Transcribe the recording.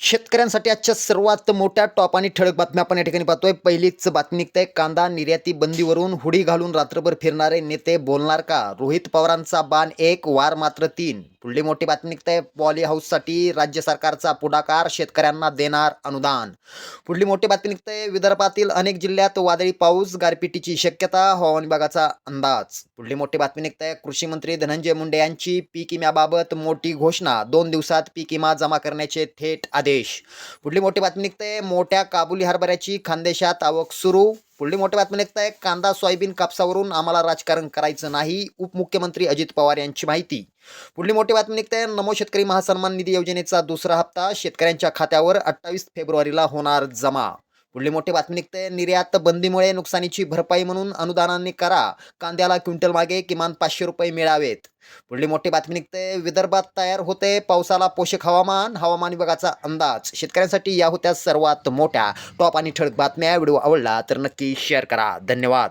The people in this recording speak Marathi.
शेतकऱ्यांसाठी आजच्या सर्वात मोठ्या टॉप आणि ठळक बातम्या आपण या ठिकाणी पाहतोय. पहिलीच बातमी निघते. कांदा निर्याती बंदीवरून हुडी घालून रात्रभर फिरणारे नेते बोलणार का? रोहित पवारांचा बाण एक वार मात्र तीन. पुढली मोठी बातमी निघते. पॉली हाऊससाठी राज्य सरकारचा पुढाकार शेतकऱ्यांना देणार अनुदान. पुढली मोठी बातमी निघते. विदर्भातील अनेक जिल्ह्यात वादळी पाऊस गारपिटीची शक्यता हवामान विभागाचा अंदाज. पुढली मोठी बातमी निघते. कृषी मंत्री धनंजय मुंडे यांची पीक विम्याबाबत मोठी घोषणा. दोन दिवसात पीक विमा जमा करण्याचे थेट आदेश. पुढली मोठी बातमी निघते. मोठ्या काबुली हरभऱ्याची खानदेशात आवक सुरू. पुढली मोठी बातमी निघते. कांदा सोयाबीन कापसावरून आम्हाला राजकारण करायचं नाही उपमुख्यमंत्री अजित पवार यांची माहिती. पुढली मोठी बातमी निघते. नमो शेतकरी महासन्मान निधी योजनेचा दुसरा हप्ता शेतकऱ्यांच्या खात्यावर अठ्ठावीस फेब्रुवारीला होणार जमा. पुढली मोठी बातमी निघते. निर्यात बंदीमुळे नुकसानीची भरपाई म्हणून अनुदानाने करा. कांद्याला क्विंटल मागे किमान पाचशे रुपये मिळावेत. पुढली मोठी बातमी निघते. विदर्भात तयार होते. पावसाला पोषक हवामान. हवामान विभागाचा अंदाज. शेतकऱ्यांसाठी या होत्या सर्वात मोठ्या. टॉप आणि ठळक बातम्या. व्हिडिओ आवडला तर नक्की शेअर करा. धन्यवाद.